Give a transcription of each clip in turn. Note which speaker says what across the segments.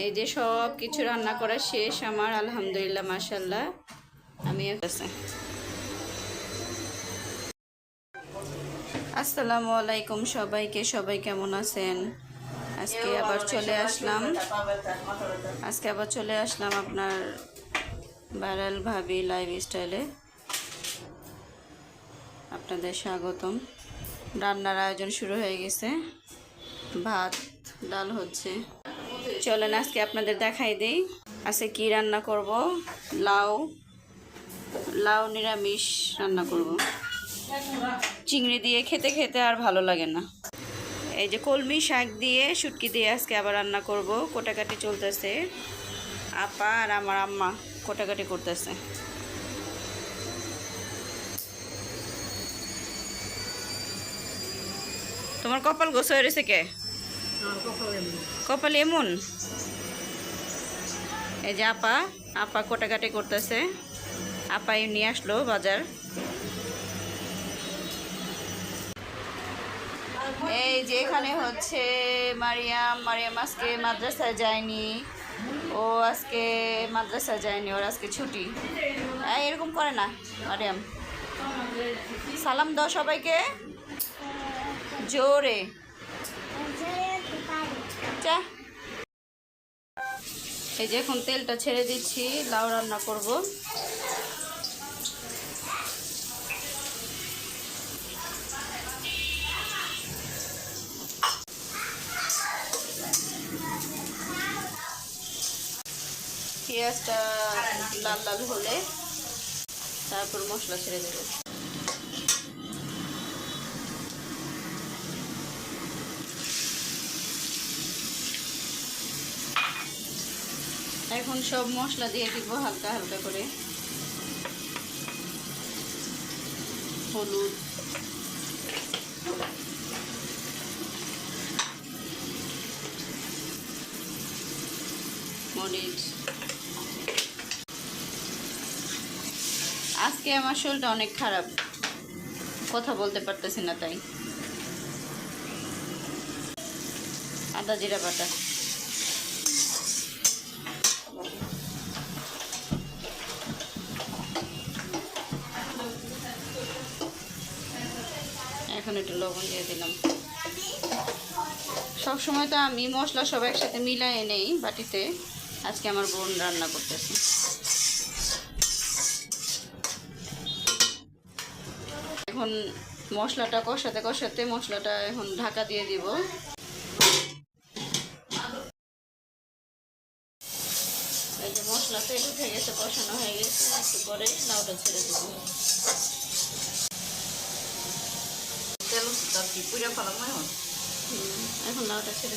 Speaker 1: এই যে সব কিছু রান্না করা শেষ আমার, আলহামদুলিল্লাহ মাসাল্লাহ আমি আসসালামু আলাইকুম সবাইকে, সবাই কেমন আছেন? আজকে আবার চলে আসলাম। আজকে আবার চলে আসলাম আপনার ভাইরাল ভাবি লাইফ স্টাইলে আপনাদের স্বাগতম। রান্নার আয়োজন শুরু হয়ে গেছে। ভাত, ডাল হচ্ছে। চলেন, আজকে আপনাদের দেখাই দিই। আজকে কি রান্না করব? লাউ লাউ নিরামিষ রান্না করব। চিংড়ি দিয়ে খেতে খেতে আর ভালো লাগে না। এই যে কলমি শাক দিয়ে শুটকি দিয়ে আজকে আবার রান্না করব। কোটাকাটি চলতেছে। আপা আর আমার আম্মা কোটাকাটি করতেছে। তোমার কপাল গোছ হয়ে কে? কপাল এমন? এই যে আপা আপা কোটাকাটি করতেছে। আপা নিয়ে আসলো বাজার। এই যে এখানে হচ্ছে মারিয়াম মারিয়াম আজকে মাদ্রাসায় যায়নি। ও আজকে মাদ্রাসায় যায়নি, ওর আজকে ছুটি। এরকম করে না, মারিয়াম। সালাম দাও সবাইকে। জোরে। এই যে এখন তেলটা ছেড়ে দিচ্ছি, লাউ রান্না করব। পেঁয়াজটা লাল লাল হলে তারপর মশলা ছেড়ে দেবো। এখন সব মশলা দিয়ে দিব হালকা হালকা করে। হলুদ। মরিচ। আজকে আমার শরীরটা অনেক খারাপ। কথা বলতে পারতেছি না তাই। আদা জিরা বাটা। এখন একটু লবণ দিয়ে দিলাম। সব সময় তো আমি মশলা সব একসাথে মিলাই নেই বাটিতে। আজকে আমার বোন রান্না করতেছে। এখন মশলাটা কষাতে কষাতে মশলাটা এখন ঢাকা দিয়ে দিব। এই যে মশলা তেল উঠে গেছে, কষানো হয়ে গেছে। একটু পরে লাউটা ছেড়ে দেবো।
Speaker 2: তার কি ফেলাম এখন?
Speaker 1: এখন লাউটা ছেড়ে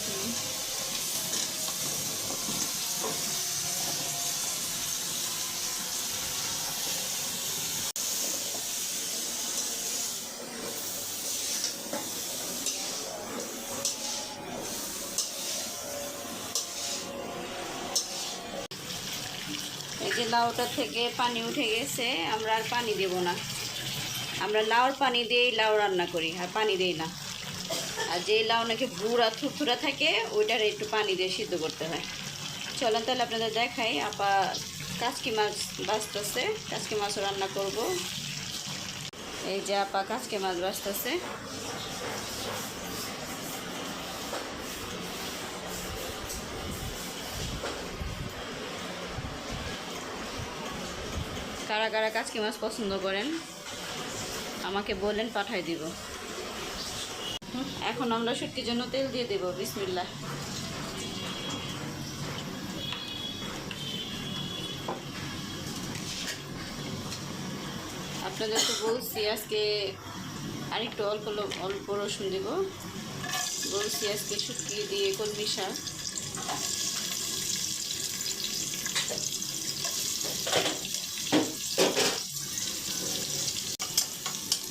Speaker 1: যে লাউটা থেকে পানি উঠে গেছে, আমরা আর পানি দেব না। আমরা লাউর পানি দিয়েই লাউ রান্না করি, আর পানি দিই না। আর যেই লাউ নাকি বুড়া থুরথুরা থাকে, ওইটার একটু পানি দিয়ে সিদ্ধ করতে হয়। চলেন তাহলে আপনাদের দেখাই, আপা কাচকি মাছ বাঁচতেছে, কাচকি মাছও রান্না করব। এই যে আপা কাচকি মাছ বাঁচতেছে। কারা কারা কাচকি মাছ পছন্দ করেন? আমাকে বলেন, পাঠাই দিব। এখন আমরা শুটকির জন্য তেল দিয়ে দেব বিসমিল্লা আপনাদের তো বলছি, আজকে আরেকটু অল্প অল্প রসুন দেব। বলছি, আজকে শুটকি দিয়ে কলমি শাক।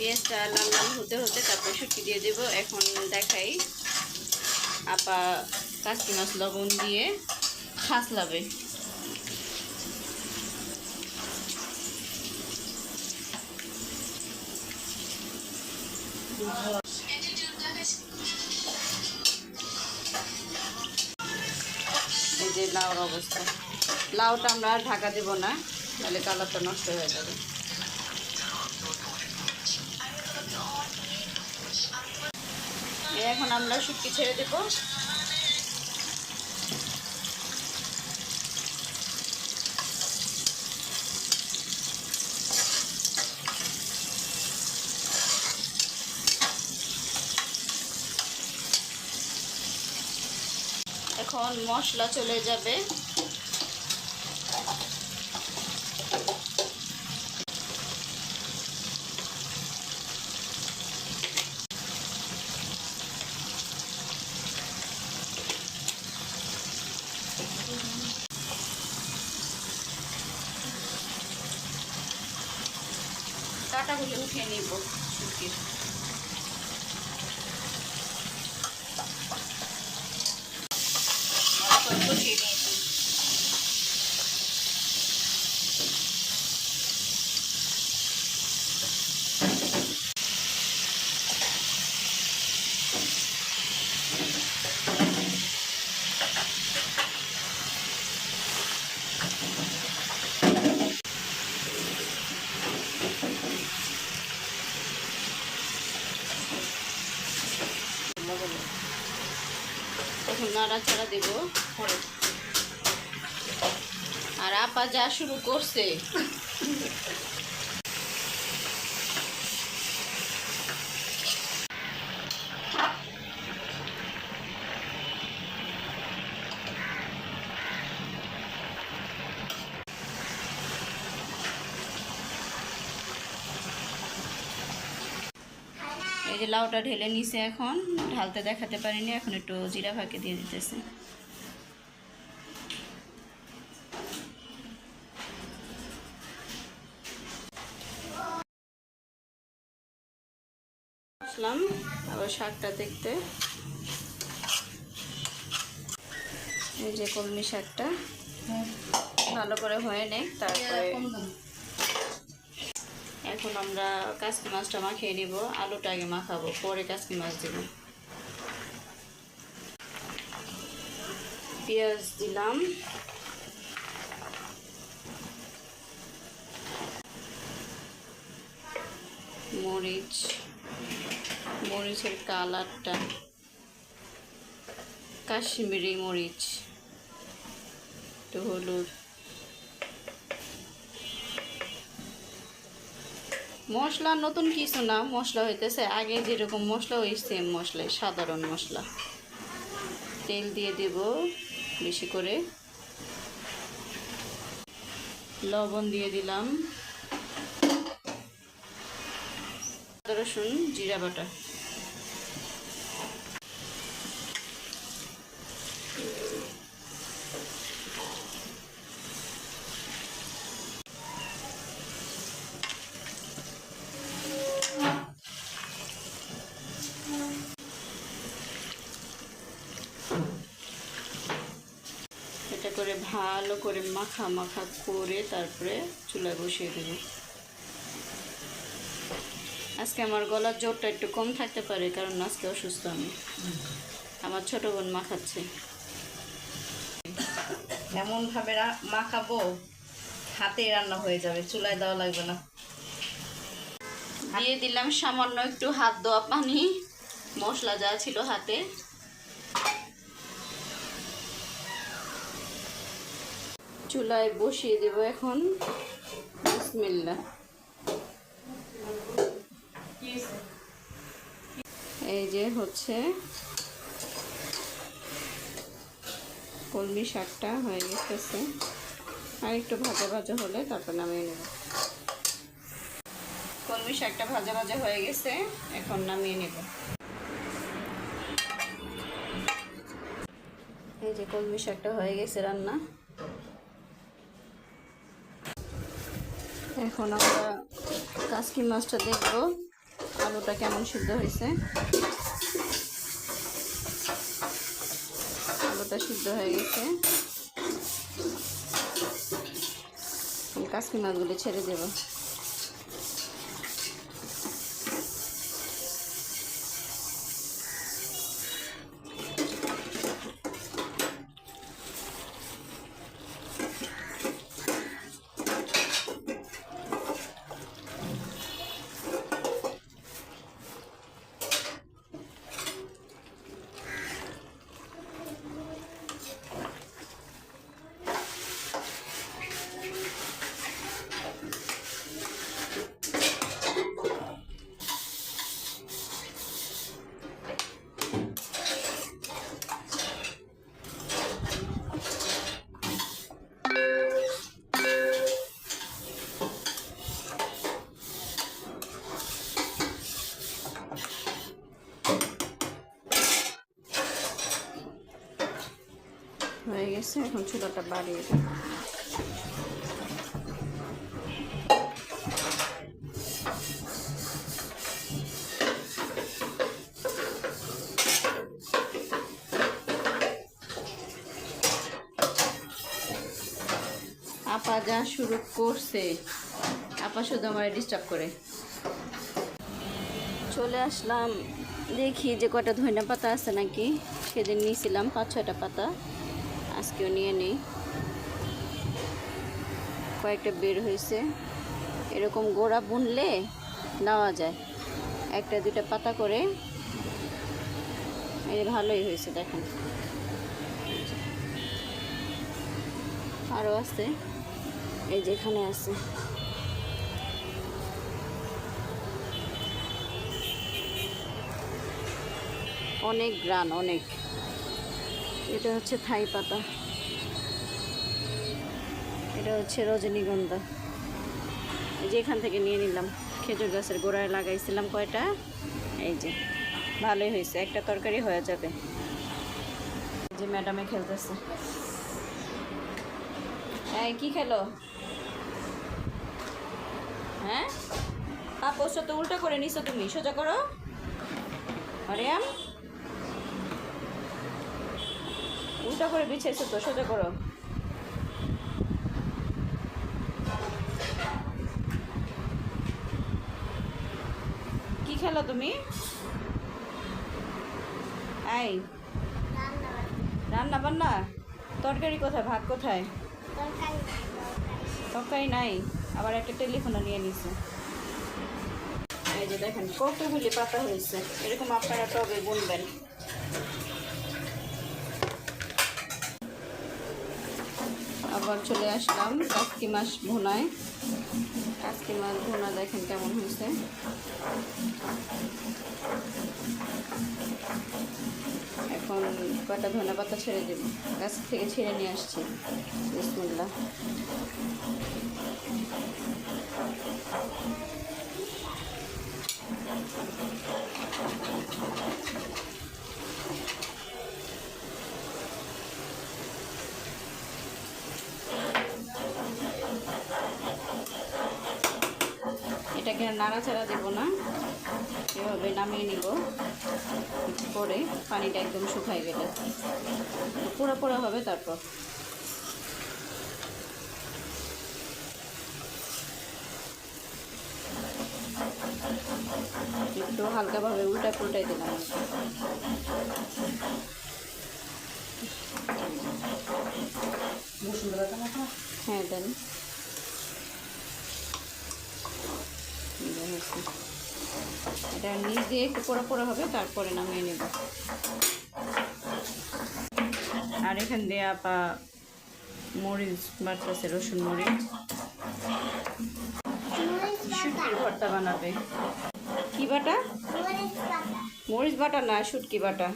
Speaker 1: পেঁয়াজটা লাল লাল হতে হতে তারপরে শুটকি দিয়ে দেব। এখন দেখাই আপা কাঁচকি মাছ লবণ দিয়ে খাসলাবে। এই যে লাউর অবস্থা। লাউটা আমরা ঢাকা দেব না, তাহলে কালারটা নষ্ট হয়ে যাবে। এখন আমরা শুটকি ছেড়ে দেব। এখন মশলা চলে যাবে। এখন নাড়াচাড়া দেব। আর আপা যা শুরু করছে। লাউটা ঢেলে নিছে এখন। ঢালতে দেখাতে পারিনি, এখন একটু জিরা ফাঁকে দিয়ে দিতেছে। আসলাম, আবার শাকটা দেখতে। এই যে কলমি শাকটা। ভালো করে হয়ে নেই তারপরে এখন আমরা কাসকি মাছটা মাখিয়ে নিব, আলুটা আগে মাখাবো, পরে কাসকি মাছ দিব। পেঁয়াজ দিলাম। মরিচ, মরিচের কালারটা। কাশ্মীরি মরিচ, একটু হলুদ। মশলা নতুন কিছু না, মশলা হইতেছে আগে যেরকম মশলা ওই সেম মশলাই, সাধারণ মশলা। তেল দিয়ে দেব বেশি করে। লবণ দিয়ে দিলাম। রসুন, জিরা বাটা। এটা করে ভালো করে মাখা মাখা করে তারপরে চুলায় বসিয়ে দেব। আজকে আমার গলার জোরটা একটু কম থাকতে পারে কারণ আজকে অসুস্থ আমি। আমার ছোট বোন মাখাচ্ছে।
Speaker 2: এমন ভাবে মাখাবো হাতে রান্না হয়ে যাবে চুলায় দেওয়া লাগবে না।
Speaker 1: দিয়ে দিলাম সামান্য একটু হাত দেওয়া পানি মশলা যা ছিল হাতে। চুলায় বসিয়ে দেব এখন। বিসমিল্লা এই যে হচ্ছে কলমি শাকটা হয়ে গেছে। আর একটু ভাজা ভাজা হলে তারপর নামিয়ে নেব। কলমি শাকটা ভাজা ভাজা হয়ে গেছে, এখন নামিয়ে নেব। এই যে কলমি শাকটা হয়ে গেছে রান্না। এখন আমরা কাসকি মাছটা দেখব, আলুটা কেমন সিদ্ধ হয়েছে। আলুটা সিদ্ধ হয়ে গেছে। কাসকি মাছগুলি ছেড়ে দেবো হয়ে গেছে এখন চুলাটা বাড়িয়ে দিই আপা যা শুরু করছে, আপা শুধু আমার ডিস্টার্ব করে। চলে আসলাম, দেখি যে কটা ধনিয়া পাতা আছে নাকি, সেদিন নিয়েছিলাম পাঁচ ছয়টা পাতা। আজকেও নিয়ে নিই। কয়েকটা বের হয়েছে। এরকম গোড়া বুনলে নেওয়া যায়। একটা দুটা পাতা করে। এই ভালোই হয়েছে, দেখেন। আরও আছে। এই যেখানে আছে। অনেক গ্রান, অনেক। এটা হচ্ছে থাই পাতা। এটা হচ্ছে রজনীগন্ধা। এই যে এখান থেকে নিয়ে নিলাম। খেজুর গাছের গোড়ায় লাগাইছিলাম কয়টা? এই যে, ভালোই হয়েছে। একটা তরকারি হয়ে যাবে। যে ম্যাডামে খেলতেছে। হ্যাঁ কি খেলো? হ্যাঁ? পাপোসটা তো উল্টো করে নিছো তুমি। সোজা করো। মারিয়াম? উল্টা করে বিছাইছো তো, সোজা করো। খেলো তুমি? এই রান্না বান্না তরকারি কোথায়? ভাত কোথায়? তরকারি নাই। আবার একটা টেলিফোনও নিয়ে নিছে। এই যে দেখেন, কতগুলি পাতা হয়েছে। এরকম আপনারা টবে বুনবেন। আবার চলে আসলাম কাস্কি মাছ ভুনায়। কাস্কি মাছ ভুনা দেখেন কেমন হয়েছে। এখন কটা ধনে পাতা ছেড়ে দেব? গাছ থেকে ছেড়ে নিয়ে আসছি। বিসমুল্লাহ। এটাকে আর নাড়াচাড়া দেবো না। এভাবে নামিয়ে নিব। পরে পানিটা একদম শুকাই গেলে। পোড়া পোড়া হবে তারপর। একটু হালকাভাবে উল্টা পুল্টাই দিলাম। হ্যাঁ দেন। হয়েছে। এটা নিচ দিয়ে একটু পোড়া পোড়া হবে, তারপরে নামিয়ে নেব। আর এখান দিয়ে আপা মরিচ বাটতেছে রসুন মরিচ। শুটকির ভর্তা বানাবে। কি বাটা? মরিচ বাটা না, শুটকি বাটা।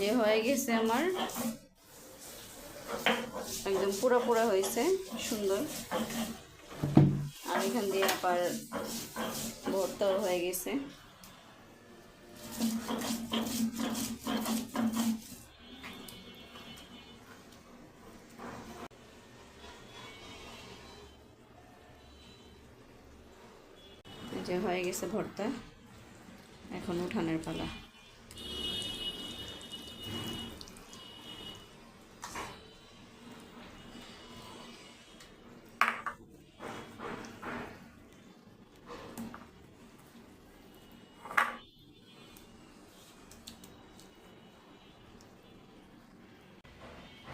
Speaker 1: যে হয়ে গেছে আমার। একদম পুরো পুরো হয়েছে, সুন্দর। আর এখান দিয়ে আবার ভর্তাও হয়ে গেছে। যে হয়ে গেছে ভর্তা। এখন উঠানের পালা।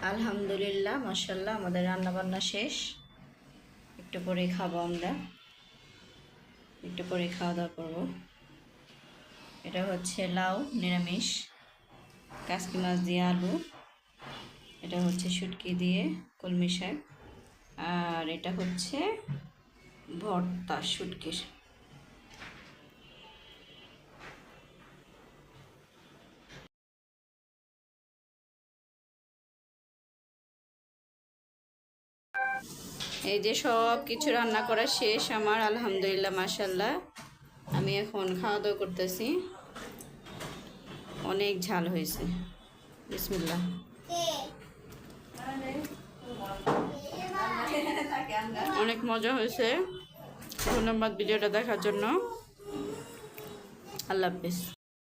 Speaker 1: আলহামদুলিল্লাহ মাসাল্লাহ আমাদের রান্না বান্না শেষ। একটু পরে খাব আমরা। একটু পরে খাওয়া দাওয়া করব। এটা হচ্ছে লাউ, নিরামিষ। কাসকি মাছ দিয়ে আলু। এটা হচ্ছে শুটকি দিয়ে কলমি শাক। আর এটা হচ্ছে ভর্তা শুটকির। এই যে সব কিছু রান্না করা শেষ আমার, আলহামদুলিল্লাহ মাসাল্লাহ আমি এখন খাওয়া দাওয়া করতেছি। অনেক ঝাল হয়েছে। বিসমিল্লাহ। অনেক মজা হয়েছে। ধন্যবাদ ভিডিওটা দেখার জন্য। আল্লাহ হাফিজ।